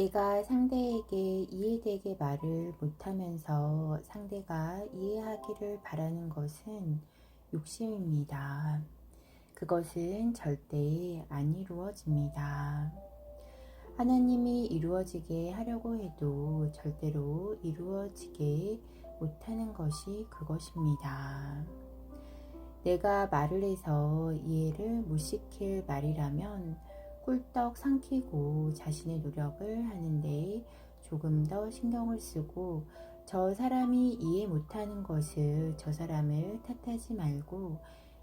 내가 상대에게 이해되게 말을 못하면서 상대가 이해하기를 바라는 것은 욕심입니다. 그것은 절대 안 이루어집니다. 하나님이 이루어지게 하려고 해도 절대로 이루어지게 못하는 것이 그것입니다. 내가 말을 해서 이해를 못 시킬 말이라면 꿀떡 삼키고 자신의 노력을 하는데 조금 더 신경을 쓰고 저 사람이 이해 못하는 것을 저 사람을 탓하지 말고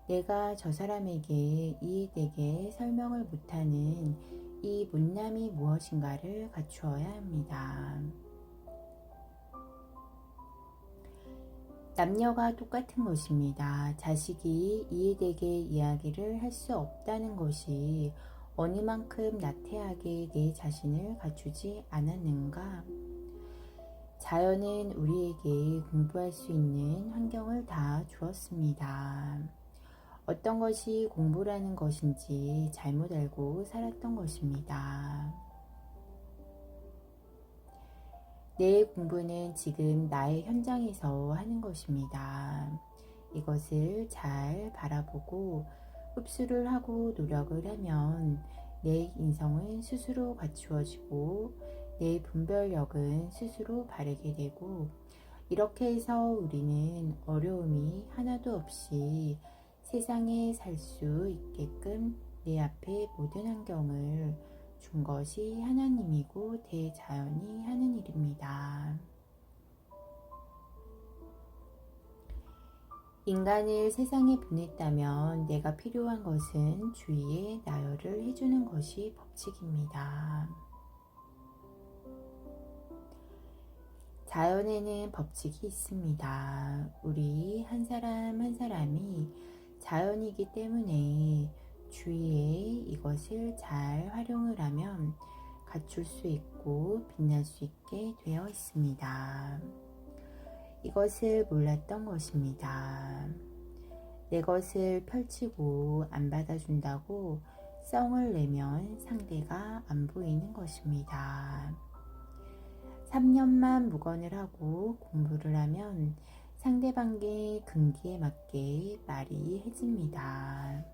내가 저 사람에게 이해되게 설명을 못하는 이 못남이 무엇인가를 갖추어야 합니다. 남녀가 똑같은 것입니다. 자식이 이해되게 이야기를 할 수 없다는 것이 어느 만큼 나태하게 내 자신을 갖추지 않았는가? 자연은 우리에게 공부할 수 있는 환경을 다 주었습니다. 어떤 것이 공부라는 것인지 잘못 알고 살았던 것입니다. 내 공부는 지금 나의 현장에서 하는 것입니다. 이것을 잘 바라보고 흡수를 하고 노력을 하면 내 인성은 스스로 갖추어지고 내 분별력은 스스로 바르게 되고 이렇게 해서 우리는 어려움이 하나도 없이 세상에 살 수 있게끔 내 앞에 모든 환경을 준 것이 하나님이고 대자연이 하는 일입니다. 인간을 세상에 보냈다면 내가 필요한 것은 주위에 나열을 해주는 것이 법칙입니다. 자연에는 법칙이 있습니다. 우리 한 사람 한 사람이 자연이기 때문에 주위에 이것을 잘 활용을 하면 갖출 수 있고 빛날 수 있게 되어 있습니다. 이것을 몰랐던 것입니다. 내 것을 펼치고 안 받아준다고 썽을 내면 상대가 안 보이는 것입니다. 3년만 묵언을 하고 공부를 하면 상대방의 근기에 맞게 말이 해집니다.